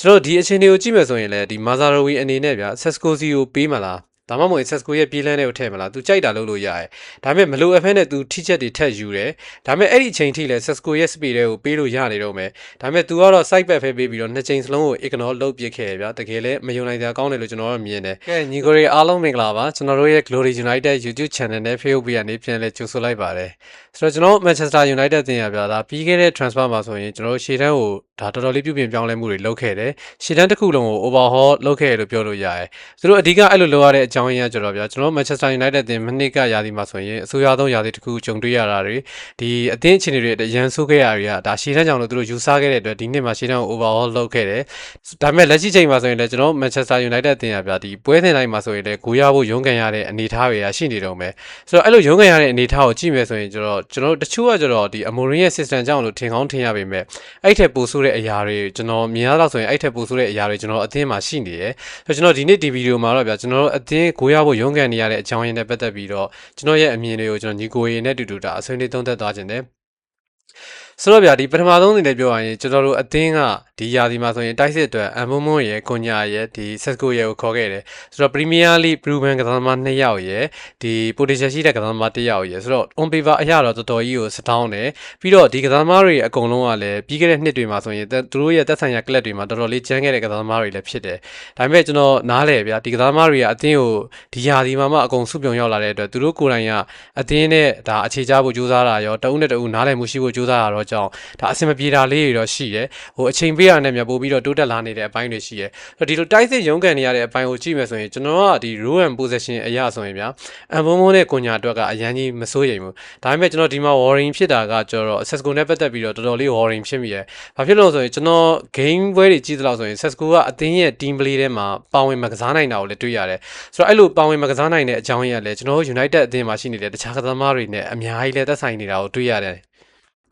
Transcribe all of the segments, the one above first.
ကျွန်တော်ဒီအချိန်တွေကိုကြည့်မယ်ဆိုရင်လည်းဒီမာဇာရိုဝီအနေနဲ့ဗျာဆက်စကိုစီကိုပေးမလားဒါမှမဟုတ်ဆက်စကိုရဲ့ပြေးလန်းတွေကိုထည့်မလား तू ကြိုက်တာလုပ်လို့ရတယ်ဒါပေမဲ့မလိုအပ်ဖဲနဲ့ तू ထိချက်တွေထက်ယူတယ်ဒါပေမဲ့အဲ့ဒီအချိန်ထိလည်းဆက်စကိုရဲ့ speed တွေကိုပေးလို့ရနေတော့မယ်ဒါပေမဲ့ तू ကတော့ side back ဖဲပေးပြီးတော့နှစ်ချိန်စလုံးကို ignore လုပ်ပစ်ခဲ့ရဗျာတကယ်လည်းမယုံနိုင်စရာကောင်းတယ်လို့ကျွန်တော်တို့မြင်တယ်ကဲညီကိုတွေအားလုံးမင်္ဂလာပါကျွန်တော်တို့ရဲ့ Glory United YouTube channel နဲ့ Facebook ကနေပြန်လဲကြိုဆိုလိုက်ပါတယ်ဆိုတော့ကျွန်တော် Manchester United တင်ရဗျာဒါပြီးခဲ့တဲ့ transfer မှာဆိုရင်ကျွန်တော်တို့ရှေ့တန်းကို ဒါတော်တော်လေးပြုပြင်ပြောင်းလဲမှုတွေလုပ်ခဲ့တယ်ရှေ့တန်းတစ်ခုလုံးကို overhaul လုပ်ခဲ့တယ်လို့ပြောလို့ရတယ်သူတို့အဓိကအဲ့လိုလုပ်ရတဲ့အကြောင်းရင်းကကျွန်တော်ဗျာကျွန်တော် Manchester United တင်မနစ်ကရာသီမှာဆိုရင်အဆိုးရွားဆုံးရာသီတစ်ခုကြုံတွေ့ရတာတွေဒီအသင်းအခြေအနေတွေအရန်ဆိုးခဲ့ရတွေကဒါရှေ့တန်းကြောင့်လို့သူတို့ယူဆခဲ့တဲ့အတွက်ဒီနှစ်မှာရှေ့တန်းကို overhaul လုပ်ခဲ့တယ်ဒါပေမဲ့လက်ရှိချိန်မှာဆိုရင်လည်းကျွန်တော် Manchester United တင်ရဗျာဒီပွဲစဉ်တိုင်းမှာဆိုရင်လည်းဂိုးရဖို့ရုန်းကန်ရတဲ့အနေအထားတွေကရှိနေတော့မယ်ဆိုတော့အဲ့လိုရုန်းကန်ရတဲ့အနေအထားကိုကြည့်မယ်ဆိုရင်ကျွန်တော်ကျွန်တော်တချို့ကကျွန်တော်ဒီအမိုရင်ရဲ့ system ကြောင့်လို့ထင်ကောင်းထင်ရပေမဲ့အဲ့ထက်ပိုဆိုးတဲ့အရာတွေကျွန်တော်မြင်ရတော့ဆိုရင်အဲ့ထက်ပိုဆိုးတဲ့အရာတွေကျွန်တော်အသင်းမှာရှိနေတယ်ဆိုတော့ကျွန်တော်ဒီနေ့ဒီဗီဒီယိုမှာတော့ဗျာကျွန်တော်တို့အသင်းဂိုးရဖို့ရုန်းကန်နေရတဲ့အကြောင်းရင်းနဲ့ပတ်သက်ပြီးတော့ကျွန်တော်ရဲ့အမြင်တွေကိုကျွန်တော်ညီကိုရေနဲ့တူတူဒါအဆွေးနွေးသုံးသပ်သွားခြင်းတယ် ဆိုတော့ဗျာဒီပထမဆုံးအနေနဲ့ပြောရရင်ကျွန်တော်တို့အသင်းကဒီယာဒီမှာဆိုရင်တိုက်စစ်အတွက်အမ်မွန်းမွန်းရဲ့ကွန်ညာရဲ့ဒီဆက်စကိုရဲ့ကိုခေါ်ခဲ့တယ်ဆိုတော့ပရီးမီးယားလိပရူဘန်ကစားသမား2ယောက်ရဲ့ဒီ potential ရှိတဲ့ကစားသမား1ယောက်ရဲ့ဆိုတော့ on paper အရာတော့တော်တော်ကြီးကိုစတောင်းတယ်ပြီးတော့ဒီကစားသမားတွေအကုန်လုံးကလည်းပြီးခဲ့တဲ့နှစ်တွေမှာဆိုရင်သူတို့ရဲ့သက်ဆိုင်ရာကလပ်တွေမှာတော်တော်လေးကျန်းခဲ့တဲ့ကစားသမားတွေလည်းဖြစ်တယ်ဒါပေမဲ့ကျွန်တော်နားလဲဗျာဒီကစားသမားတွေကအသင်းကိုဒီယာဒီမှာမှအကုန်စုပြုံရောက်လာတဲ့အတွက်သူတို့ကိုယ်တိုင်ကအသင်းနဲ့ဒါအခြေချဖို့ကြိုးစားတာရောတအုပ်နဲ့တအုပ်နားလည်မှုရှိဖို့ကြိုးစားတာတော့ကြောင့်ဒါအဆင်မပြေတာလေးတွေတော့ရှိတယ်ဟိုအချိန်ပေးရတဲ့မြတ်ပို့ပြီးတော့တိုးတက်လာနေတဲ့အပိုင်းတွေရှိတယ်ဆိုတော့ဒီလိုတိုက်စစ်ရုန်းကန်နေရတဲ့အပိုင်းကိုကြည့်မယ်ဆိုရင်ကျွန်တော်ကဒီ row and possession အရာဆိုရင်ဗျာအန်ဘုံဘုံနဲ့ကွန်ညာအတွက်ကအရန်ကြီးမစိုးရိမ်ဘူးဒါပေမဲ့ကျွန်တော်ဒီမှာ warring ဖြစ်တာကကျတော့ Sesco နဲ့ပတ်သက်ပြီးတော့တော်တော်လေး warring ဖြစ်မိရယ်ဘာဖြစ်လို့လဲဆိုရင်ကျွန်တော် game ပွဲတွေကြည့်သလောက်ဆိုရင် Sesco ကအသင်းရဲ့ team play ထဲမှာပါဝင်မကစားနိုင်တာကိုလည်းတွေ့ရတယ်ဆိုတော့အဲ့လိုပါဝင်မကစားနိုင်တဲ့အကြောင်းရင်းကလည်းကျွန်တော် United အသင်းမှာရှိနေတဲ့တခြားကစားသမားတွေနဲ့အများကြီးလည်းသက်ဆိုင်နေတာကိုတွေ့ရတယ်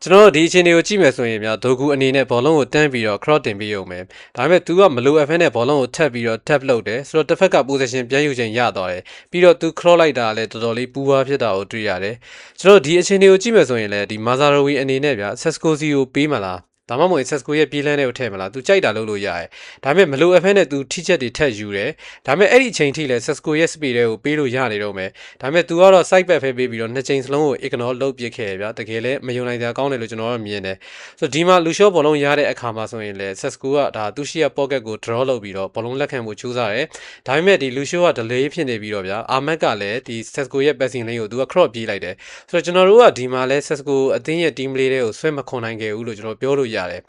ကျွန်တော်တို့ဒီအချိန်တွေကိုကြည့်မယ်ဆိုရင်များဒိုကူအနေနဲ့ဘောလုံးကိုတန်းပြီးတော့ cross တင်ပေးရုံပဲဒါပေမဲ့ तू ကမလိုအပ်ဖဲနဲ့ဘောလုံးကိုထပ်ပြီးတော့ tap လုပ်တယ်ဆိုတော့တစ်ဖက်က position ပြန်ယူခြင်းရသွားတယ်ပြီးတော့ तू cross လိုက်တာလည်းတော်တော်လေးပူပွားဖြစ်တာကိုတွေ့ရတယ်ကျွန်တော်ဒီအချိန်တွေကိုကြည့်မယ်ဆိုရင်လည်းဒီ Mazarowi အနေနဲ့ဗျာ Sesco စီကိုပေးမလား ဒါမှမဟုတ်ဆက်စကိုရဲ့ပြေးလန်းတွေကိုထည့်မလား तू ကြိုက်တာလုပ်လို့ရတယ်ဒါပေမဲ့မလိုအပ်ဖဲနဲ့ तू ထိချက်တွေထက်ယူတယ်ဒါပေမဲ့အဲ့ဒီအချိန်ထိလည်းဆက်စကိုရဲ့ speed တွေကိုပေးလို့ရနေတော့မယ်ဒါပေမဲ့ तू ကတော့ side back ဖဲပေးပြီးတော့နှစ်ချိန်စလုံးကို ignore လုပ်ပစ်ခဲ့ရဗျာတကယ်လည်းမယုံနိုင်စရာကောင်းတယ်လို့ကျွန်တော်တို့မြင်တယ်ဆိုတော့ဒီမှာလူရှော့ဘောလုံးရတဲ့အခါမှာဆိုရင်လည်းဆက်စကိုကဒါသူရှိရဲ့ pocket ကို draw လုပ်ပြီးတော့ဘောလုံးလက်ခံဖို့ကြိုးစားတယ်ဒါပေမဲ့ဒီလူရှော့က delay ဖြစ်နေပြီးတော့ဗျာအာမက်ကလည်းဒီ Sesco ရဲ့ passing lane ကို तू က cross ပြေးလိုက်တယ်ဆိုတော့ကျွန်တော်တို့ကဒီမှာလဲ Sesco အသင်းရဲ့ team play တွေကိုဆွဲမခွန်နိုင်ခဲ့ဘူးလို့ကျွန်တော်ပြောလို့ရ တယ်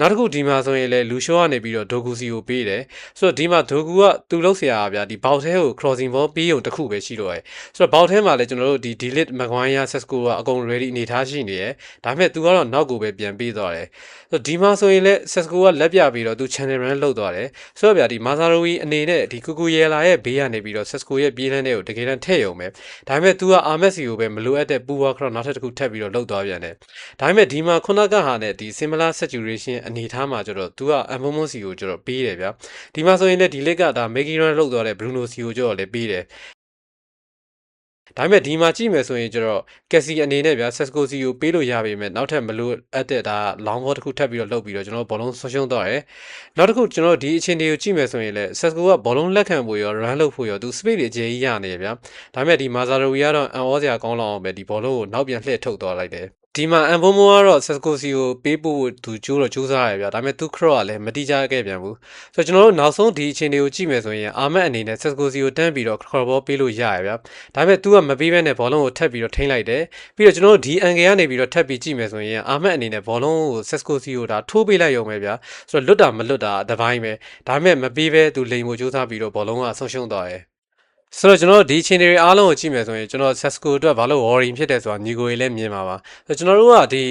နောက်တစ်ခုဒီမှာဆိုရင်လေလူရှောကနေပြီးတော့ဒိုဂူစီကိုပေးတယ်ဆိုတော့ဒီမှာဒိုဂူကသူ့လောက်ဆရာဗျာဒီဘောက်ထဲကို crossing ball ပေးုံတစ်ခုပဲရှိတော့ရယ်ဆိုတော့ဘောက်ထဲမှာလည်းကျွန်တော်တို့ဒီ delete maguire sesco ကအကုန် ready အနေထားရှိနေရယ်ဒါပေမဲ့သူကတော့နောက်ကိုပဲပြန်ပေးသွားတယ်ဆိုတော့ဒီမှာဆိုရင်လေ sesco ကလက်ပြပြီးတော့သူ channel run လုပ်သွားတယ်ဆိုတော့ဗျာဒီ mazarowi အနေနဲ့ဒီကူကူရဲလာရဲ့ဘေးကနေပြီးတော့ sesco ရဲ့ပြေးလန်းတဲ့ကိုတကယ်တမ်းထည့်ရုံပဲဒါပေမဲ့သူက armesi ကိုပဲမလိုအပ်တဲ့ပူဝါခရော့နောက်ထပ်တစ်ခုထပ်ပြီးတော့လုပ်သွားပြန်တယ်ဒါပေမဲ့ဒီမှာခုနကဟာနဲ့ဒီ similar situation အနေထားမှာကျတော့ तू ကအမ်ဘုံမွန်စီကိုကျတော့ပေးတယ်ဗျာဒီမှာဆိုရင်လည်းဒီလက်ကဒါမေဂီရန်လောက်သွားတဲ့ဘရူနိုစီကိုကျတော့လည်းပေးတယ်ဒါပေမဲ့ဒီမှာကြည့်မယ်ဆိုရင်ကျတော့ကက်စီအနေနဲ့ဗျာဆက်စကိုစီကိုပေးလို့ရပေမဲ့နောက်ထပ်မလို့အပ်တဲ့ဒါလောင်းဘောတစ်ခုထပ်ပြီးတော့လှုပ်ပြီးတော့ကျွန်တော်ဘောလုံးဆွရှုံးသွားတယ်နောက်တစ်ခုကျွန်တော်ဒီအချိန်တွေကိုကြည့်မယ်ဆိုရင်လည်းဆက်စကိုကဘောလုံးလက်ခံဖို့ရော run လုပ်ဖို့ရောသူ speed တွေအကျယ်ကြီးရနေတယ်ဗျာဒါပေမဲ့ဒီမာဇာရိုဝီကတော့အန်ဩစရာကောင်းလောက်အောင်ပဲဒီဘောလုံးကိုနောက်ပြန်လှည့်ထုတ်သွားလိုက်တယ် ဒီမှာအန်ဘိုမိုကတော့ဆက်ကိုစီကိုပေးဖို့သူကြိုးတော့ကြိုးစားရဗျာဒါပေမဲ့သူခရော့ကလည်းမတိကျခဲ့ပြန်ဘူးဆိုတော့ကျွန်တော်တို့နောက်ဆုံးဒီအချိန်တွေကိုကြည့်မယ်ဆိုရင်အာမက်အနေနဲ့ဆက်ကိုစီကိုတန်းပြီးတော့ခရော့ဘောပေးလို့ရရဗျာဒါပေမဲ့သူကမပေးဘဲနဲ့ဘောလုံးကိုထပ်ပြီးတော့ထိန်းလိုက်တယ်ပြီးတော့ကျွန်တော်တို့ဒီအန်ဂယ်ကနေပြီးတော့ထပ်ပြီးကြည့်မယ်ဆိုရင်အာမက်အနေနဲ့ဘောလုံးကိုဆက်ကိုစီကိုဒါထိုးပေးလိုက်ရုံပဲဗျာဆိုတော့လွတ်တာမလွတ်တာတပိုင်းပဲဒါပေမဲ့မပေးဘဲသူလိန်ဖို့ကြိုးစားပြီးတော့ဘောလုံးကဆုံးရှုံးသွားတယ် ဆိုတော့ကျွန်တော်တို့ဒီချင်းတွေအားလုံးကိုကြည့်မယ်ဆိုရင်ကျွန်တော် Sesco အတွက်ဘာလို့ worrying ဖြစ်တယ်ဆိုတာညီကိုကြီးလည်းမြင်ပါပါဆိုတော့ကျွန်တော်တို့ကဒီ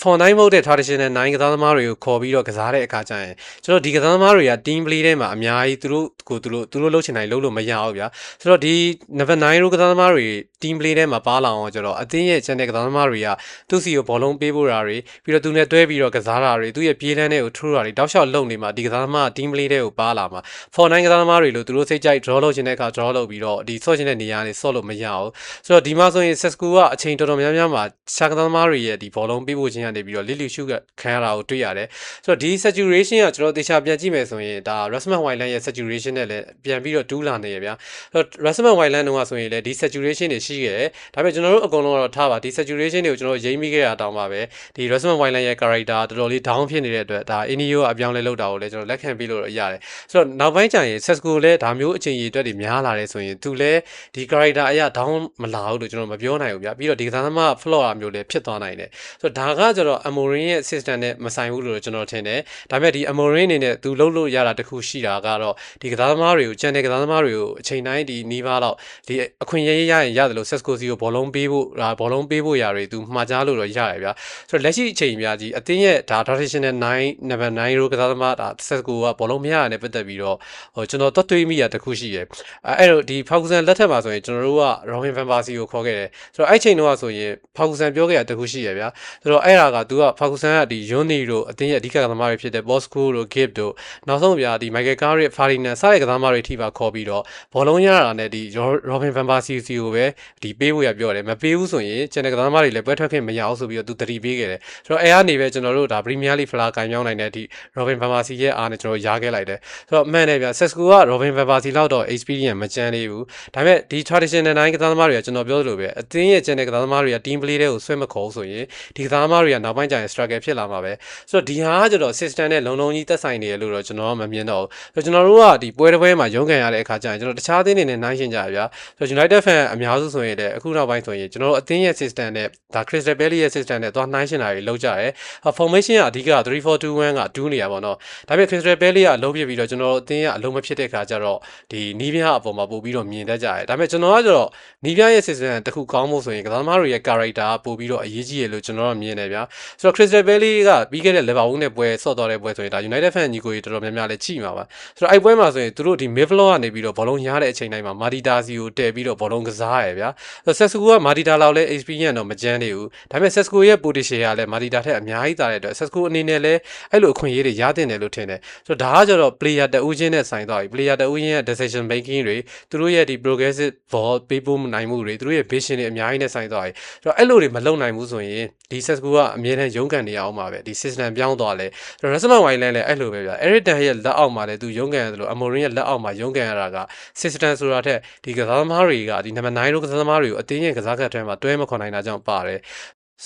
for 9 mode တဲ့ traditional 9ကစားသမားတွေကိုခေါ်ပြီးတော့ကစားတဲ့အခါကျရင်ကျွန်တော်ဒီကစားသမားတွေက team play ထဲမှာအများကြီးသူတို့ကိုသူတို့သူတို့လုပ်ချင်တိုင်းလုပ်လို့မရဘူးဗျာဆိုတော့ဒီ number 9 row ကစားသမားတွေ team play ထဲမှာပါလာအောင်ကျတော့အသင်းရဲ့ channel ကစားသမားတွေကသူ့စီကိုဘောလုံးပေးဖို့တာတွေပြီးတော့သူနဲ့တွဲပြီးတော့ကစားတာတွေသူ့ရဲ့ပြေးလန်းတဲ့ကိုထိုးတာတွေတောက်လျှောက်လုံနေမှာဒီကစားသမား team play ထဲကိုပါလာမှာ for 9ကစားသမားတွေလို့သူတို့စိတ်ကြိုက် draw လုပ်ချင်တဲ့အခါ draw လုပ်ပြီးတော့ဒီဆော့ချင်တဲ့နေရာနေဆော့လို့မရအောင်ဆိုတော့ဒီမှာဆိုရင် Sesco ကအချိန်တော်တော်များများမှာရှားကစားသမားတွေရဲ့ဒီဘောလုံးပေးဖို့ခြင်းကနေပြီးတော့ lily shoe ကခံရတာကိုတွေ့ရတယ်ဆိုတော့ဒီ saturation ကကျွန်တော်တေချာပြန်ကြည့်မယ်ဆိုရင်ဒါ Rasmus Wildland ရဲ့ saturation နဲ့လည်းပြန်ပြီးတော့တူးလာနေရဗျာဆိုတော့ Rasmus Wildland တုန်းကဆိုရင်လည်းဒီ saturation တွေရှိခဲ့တယ်ဒါပေမဲ့ကျွန်တော်တို့အကုန်လုံးကတော့ထားပါဒီ saturation တွေကိုကျွန်တော်ရိမ့်မိခဲ့တာတောင်းပါပဲဒီ Rasmus Wildland ရဲ့ character တော်တော်လေး down ဖြစ်နေတဲ့အတွက်ဒါ Inio ကအပြောင်းလဲလုပ်တာကိုလည်းကျွန်တော်လက်ခံပြီးလို့ရတယ်ဆိုတော့နောက်ပိုင်းကျရင် Sesco လည်းဒါမျိုးအချိန်ကြီးအတွက်တွေများလာတယ်ဆိုရင်သူလည်းဒီ character အရာ down မလာဘူးလို့ကျွန်တော်မပြောနိုင်ဘူးဗျာပြီးတော့ဒီကစားသမား flaw အမျိုးလည်းဖြစ်သွားနိုင်တယ်ဆိုတော့ဒါကကျတော့ Amorin ရဲ့ system နဲ့မဆိုင်ဘူးလို့ကျွန်တော်ထင်တယ်ဒါပေမဲ့ဒီ Amorin အနေနဲ့သူလုပ်လို့ရတာတခုရှိတာကတော့ဒီကစားသမားတွေကို channel ကစားသမားတွေကိုအချိန်တိုင်းဒီနီးပါးတော့ဒီအခွင့်အရေးရရင်ရတယ်လို့ Sesco စီကိုဘောလုံးပေးဖို့ဒါဘောလုံးပေးဖို့ຢာတွေသူမှားကြားလို့တော့ရတယ်ဗျာဆိုတော့လက်ရှိအချိန်များကြီးအသင်းရဲ့ဒါ traditional 9 number 9 row ကစားသမားဒါ Sesco ကဘောလုံးမရရနဲ့ပတ်သက်ပြီးတော့ဟိုကျွန်တော်တွတ်တွေးမိရတခုရှိတယ်အဲအဲ့တော့ဒီ Ferguson လက်ထက်မှာဆိုရင်ကျွန်တော်တို့က Robin van Persie ကိုခေါ်ခဲ့တယ်ဆိုတော့အဲ့ချိန်တုန်းကဆိုရင် Ferguson ပြောခဲ့တာတခုရှိရဗျာဆိုတော့အဲ့ဒါကသူက Ferguson ကဒီ Yoni တို့အသင်းရဲ့အဓိကကစားသမားတွေဖြစ်တဲ့ Bosco တို့ Gibb တို့နောက်ဆုံးဗျာဒီ Michael Carrick Ferdinand စတဲ့ကစားသမားတွေထိပါခေါ်ပြီးတော့ဘောလုံးရတာနဲ့ဒီ Robin van Persie စီကိုပဲဒီပေးဖို့ရပြောတယ်မပေးဘူးဆိုရင်ကျန်တဲ့ကစားသမားတွေလည်းပွဲထွက်ခွင့်မရအောင်ဆိုပြီးတော့သူတတိပေးခဲ့တယ်ဆိုတော့အဲ့ကနေပဲကျွန်တော်တို့ဒါ Premier League ဖလားကင်မြောင်းနိုင်တဲ့ဒီ Robin van Persie ရဲ့အားနဲ့ကျွန်တော်ရားခဲ့လိုက်တယ်ဆိုတော့မှန်တယ်ဗျာ Sesco က Robin van Persie လောက်တော့ experience မကျန်သေးဘူးဒါပေမဲ့ဒီ traditional 9ကစားသမားတွေကကျွန်တော်ပြောသလိုပဲအသင်းရဲ့ကျန်တဲ့ကစားသမားတွေက team play တွေကိုဆွဲမခေါ်ဆိုရင်ဒီကစားသမားတွေကနောက်ပိုင်းကျရင် struggle ဖြစ်လာမှာပဲဆိုတော့ဒီဟာကကျတော့ system နဲ့လုံလုံကြီးသက်ဆိုင်နေရလို့တော့ကျွန်တော်ကမမြင်တော့ဘူးဆိုတော့ကျွန်တော်တို့ကဒီပွဲတစ်ပွဲမှာရုန်းကန်ရတဲ့အခါကျရင်ကျွန်တော်တခြားအသင်းတွေနဲ့နှိုင်းယှဉ်ကြရဗျာဆိုတော့ United fan အများစုဆိုရင်လည်းအခုနောက်ပိုင်းဆိုရင်ကျွန်တော်တို့အသင်းရဲ့ system နဲ့ဒါ Crystal Palace ရဲ့ system နဲ့သွားနှိုင်းယှဉ်တာတွေလုပ်ကြတယ် formation ကအဓိက3421က2နေရပါတော့ဒါပေမဲ့ Crystal Palace ကအလုံးပြပြီးတော့ကျွန်တော်တို့အသင်းကအလုံးမဖြစ်တဲ့ခါကျတော့ဒီနီးပြားအပေါ်မှာပို့ပြီးတော့မြင်တတ်ကြတယ်ဒါပေမဲ့ကျွန်တော်ကကျတော့နီးပြားရဲ့ system တခုကောင်းဖို့ဆိုရင်ကစားသမားတွေရဲ့ character ပို့ပြီးတော့အရေးကြီးရလို့ကျွန်တော်ကမြင်တယ်ဗျာဆိုတော့ Crystal Palace ကပြီးခဲ့တဲ့ Liverpool နဲ့ပွဲဆော့တော်တဲ့ပွဲဆိုရင်ဒါ United fan ညီကိုကြီးတော်တော်များများလည်းကြည့်မှာပါဆိုတော့အဲ့ပွဲမှာဆိုရင်သူတို့ဒီ midfield ကနေပြီးတော့ဘောလုံးရတဲ့အချိန်တိုင်းမှာ Madita စီကိုတည်ပြီးတော့ဘောလုံးကစားရဗျာဆိုတော့ Sesco က Madita လောက်လဲ experience တော့မကြမ်းသေးဘူးဒါပေမဲ့ Sesco ရဲ့ potential ကလည်း Madita ထက်အများကြီးသားတဲ့အတွက် Sesco အနေနဲ့လည်းအဲ့လိုအခွင့်အရေးတွေရတင်တယ်လို့ထင်တယ်ဆိုတော့ဒါကကျတော့ player တဦးချင်းနဲ့ဆိုင်သွားပြီ player တဦးချင်းရဲ့ decision making တွေသူတို့ရဲ့ဒီ progressive ball ပေးဖို့နိုင်မှုတွေသူတို့ရဲ့ vision တွေအများကြီးနဲ့ဆိုင်သွားပြီဆိုတော့အဲ့လိုတွေမလုပ်နိုင်ဘူးဆိုရင်ဒီ Sesco ကအမြဲတမ်းရုန်းကန်နေအောင်ပါပဲဒီ system ပြောင်းသွားလဲဆိုတော့ Rasmus Hojlund လည်းအဲ့လိုပဲဗျာ Eric Ten ရဲ့လက်အောက်မှာလည်းသူရုန်းကန်ရတယ်လို့ Amorim ရဲ့လက်အောက်မှာရုန်းကန်ရတာက system ဆိုတာထက်ဒီကစားသမားတွေကဒီ number 9တို့ကစားသမားတွေကိုအတင်းရဲ့ကစားကတ်ထဲမှာတွဲမခွန်နိုင်တာကြောင့်ပါတယ်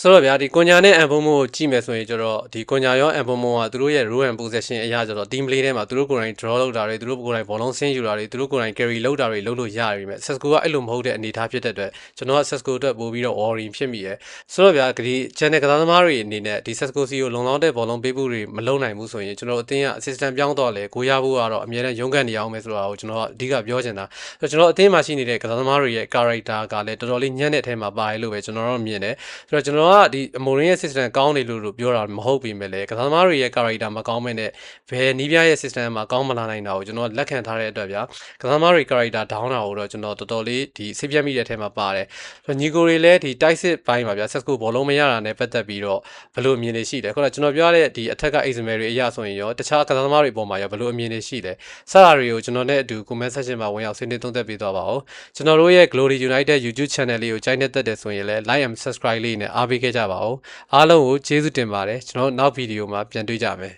ဆိုတော့ဗျာဒီကွန်ညာနဲ့အန်ဖုံမို့ကြည့်မယ်ဆိုရင်ကျတော့ဒီကွန်ညာရောအန်ဖုံမိုကသူတို့ရဲ့ role and possession အရာကျတော့ team play ထဲမှာသူတို့ကိုယ်တိုင် draw လုပ်တာတွေသူတို့ကိုယ်တိုင်ဘောလုံးဆင်းယူတာတွေသူတို့ကိုယ်တိုင် carry လုပ်တာတွေလုပ်လို့ရရပြီမဲ့ Sesco ကအဲ့လိုမဟုတ်တဲ့အနေအထားဖြစ်တဲ့အတွက်ကျွန်တော်က Sesco အတွက်ပို့ပြီးတော့ worry ဖြစ်မိရယ်ဆိုတော့ဗျာဒီ channel ကစားသမားတွေအနေနဲ့ဒီ Sesco စီကိုလုံလောက်တဲ့ဘောလုံးပေးဖို့တွေမလုပ်နိုင်ဘူးဆိုရင်ကျွန်တော်အတင်းက assistant ပြောင်းတော့လေကိုရဖို့ကတော့အများနဲ့ရုန်းကန်နေအောင်မယ်ဆိုတာကိုကျွန်တော်အဓိကပြောချင်တာဆိုတော့ကျွန်တော်အတင်းမှာရှိနေတဲ့ကစားသမားတွေရဲ့ character ကလည်းတော်တော်လေးညံ့တဲ့အထဲမှာပါတယ်လို့ပဲကျွန်တော်တို့မြင်တယ်ဆိုတော့ကျွန်တော်ကဒီအမိုရင်းရဲ့ system ကောင်းနေလို့လို့ပြောတာမဟုတ်ပေမဲ့လည်းကစားသမားတွေရဲ့ character မကောင်းမဲ့နဲ့ဘယ်နီးပြရဲ့ system မှာကောင်းမလာနိုင်တာကိုကျွန်တော်လက်ခံထားတဲ့အတွက်ဗျာကစားသမားတွေ character down တာကိုတော့ကျွန်တော်တော်တော်လေးဒီစိတ်ပြတ်မိတဲ့အထဲမှာပါတယ်ဆိုတော့ညီကိုတွေလည်းဒီ tight sit ဘိုင်းပါဗျာ Sesco ဘောလုံးမရတာနဲ့ပတ်သက်ပြီးတော့ဘယ်လိုအမြင်တွေရှိလဲခုနကကျွန်တော်ပြောရတဲ့ဒီအထက်က examer တွေအရာဆိုရင်ရောတခြားကစားသမားတွေပေါ်မှာရောဘယ်လိုအမြင်တွေရှိလဲစတာတွေကိုကျွန်တော်နဲ့အတူ comment section မှာဝင်ရောက်ဆွေးနွေးသုံးသပ်ပေးသွားပါဦးကျွန်တော်တို့ရဲ့ Glory United YouTube channel လေးကိုကြိုက်နေတတ်တယ်ဆိုရင်လည်း like and subscribe လေးနဲ့အားပေးခဲ့ကြပါဦးအားလုံးကိုကျေးဇူးတင်ပါတယ်ကျွန်တော်နောက်ဗီဒီယိုမှာပြန်တွေ့ကြမယ်